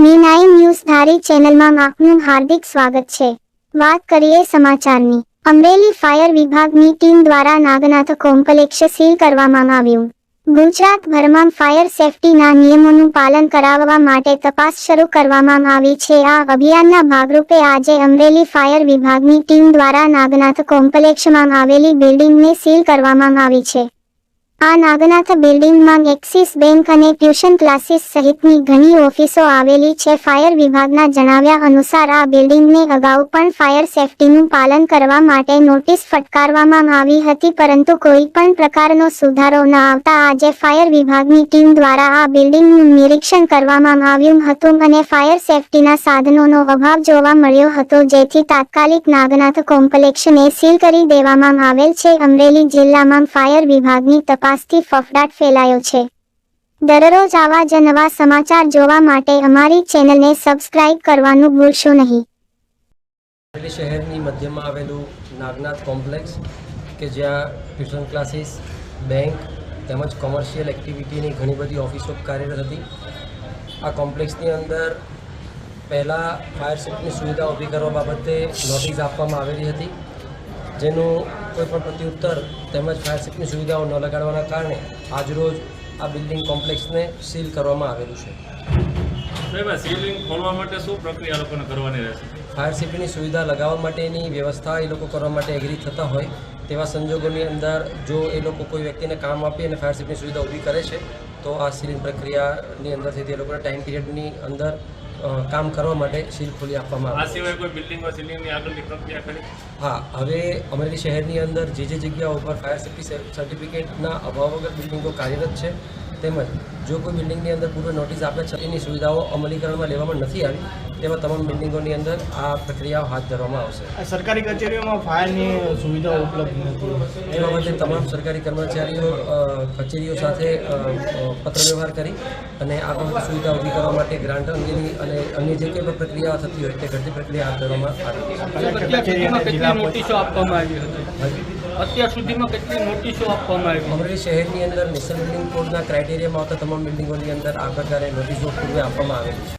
ધારી ચેનલમાં આપનું હાર્દિક સ્વાગત છે. વાત કરીએ સમાચારની. અમરેલી ફાયર વિભાગની ટીમ દ્વારા નાગનાથ કોમ્પ્લેક્ષ સીલ કરવામાં આવ્યું. ગુજરાતભરમાં ફાયર સેફટીના નિયમોનું પાલન કરાવવા માટે તપાસ શરૂ કરવામાં આવી છે. આ અભિયાનના ભાગરૂપે આજે અમરેલી ફાયર વિભાગની ટીમ દ્વારા નાગનાથ કોમ્પ્લેક્ષમાં આવેલી બિલ્ડિંગને સીલ કરવામાં આવી છે. આ નાગનાથ બિલ્ડિંગમાં એક્સિસ બેંક અને ટ્યુશન ક્લાસીસ સહિતની ઘણી ઓફિસો આવેલી છે. ફાયર વિભાગના જણાવ્યા અનુસાર આ બિલ્ડિંગને અગાઉ પણ ફાયર સેફટીનું પાલન કરવા માટે નોટિસ ફટકારવામાં આવી હતી, પરંતુ કોઈ પણ પ્રકારનો સુધારો ન આવતા આજે ફાયર વિભાગની ટીમ દ્વારા આ બિલ્ડિંગનું નિરીક્ષણ કરવામાં આવ્યું હતું અને ફાયર સેફટીના સાધનોનો અભાવ જોવા મળ્યો હતો. જેથી તાત્કાલિક નાગનાથ કોમ્પ્લેક્ષને સીલ કરી દેવામાં આવેલ છે. અમરેલી જિલ્લામાં ફાયર વિભાગની તપાસથી ફફડાટ ફેલાયો છે. દરરોજ આવા જ નવા સમાચાર જોવા માટે અમારી ચેનલને સબસ્ક્રાઇબ કરવાનું ભૂલશો નહીં. શહેરની મધ્યમાં આવેલું નાગનાથ કોમ્પ્લેક્સ, કે જ્યાં ટ્યુશન ક્લાસીસ, બેંક તેમજ કોમર્શિયલ એક્ટિવિટીની ઘણી બધી ઓફિસો કાર્યરત હતી. આ કોમ્પ્લેક્સની અંદર પહેલાં ફાયર સેફ્ટીની સુવિધા ઊભી કરવા બાબતે નોટિસ આપવામાં આવેલી હતી, જેનું કોઈ પણ પ્રત્યુત્તર તેમજ ફાયર સેફ્ટીની સુવિધાઓ ન લગાડવાના કારણે આજરોજ આ બિલ્ડિંગ કોમ્પ્લેક્સને સીલ કરવામાં આવેલું છે. સીલિંગ ખોલવા માટે શું પ્રક્રિયા લોકોને કરવાની રહેશે? ફાયર સેફ્ટીની સુવિધા લગાવવા માટેની વ્યવસ્થા એ લોકો કરવા માટે એગ્રી થતા હોય તેવા સંજોગોની અંદર જો એ લોકો કોઈ વ્યક્તિને કામ આપી અને ફાયર સેફ્ટીની સુવિધા ઊભી કરે છે તો આ સીલિંગ પ્રક્રિયાની અંદરથી તે લોકોને ટાઈમ પિરિયડની અંદર કામ કરવા માટે સીલ ખોલી આપવામાં આ આવે સિવાય કોઈ બિલ્ડિંગમાં સીલિંગની આગળની પ્રક્રિયા કરી? હા હવે અમરેલી શહેરની અંદર જે જે જગ્યાઓ ઉપર ફાયર સેફ્ટી સર્ટિફિકેટના અભાવ વગર બિલ્ડિંગો કાર્યરત છે. તેમજ જો કોઈ બિલ્ડિંગની અંદર પૂર્વ નોટિસ આપે છે એની સુવિધાઓ અમલીકરણમાં લેવામાં નથી આવી તેવા તમામ બિલ્ડિંગોની અંદર આ પ્રક્રિયાઓ હાથ ધરવામાં આવશે. સરકારી કચેરીઓમાં ફાયરની સુવિધાઓ ઉપલબ્ધ નથી. એ બાબતે તમામ સરકારી કર્મચારીઓ કચેરીઓ સાથે અ, અ, પત્ર વ્યવહાર કરી અને આ બાબતે સુવિધા ઊભી કરવા માટે ગ્રાન્ટ અંગેની અને અન્ય જે કંઈ પણ પ્રક્રિયા થતી હોય તે ઘટતી પ્રક્રિયા હાથ ધરવામાં આવી. હતી. અત્યાર સુધીમાં કેટલી નોટિસો આપવામાં આવી? અમરેલી શહેરની અંદર નેશનલ બિલ્ડિંગ કોડના ક્રાઇટેરિયામાં આવતા તમામ બિલ્ડિંગોની અંદર આ પ્રકારે નોટિસો પૂર્વે આપવામાં આવેલી છે.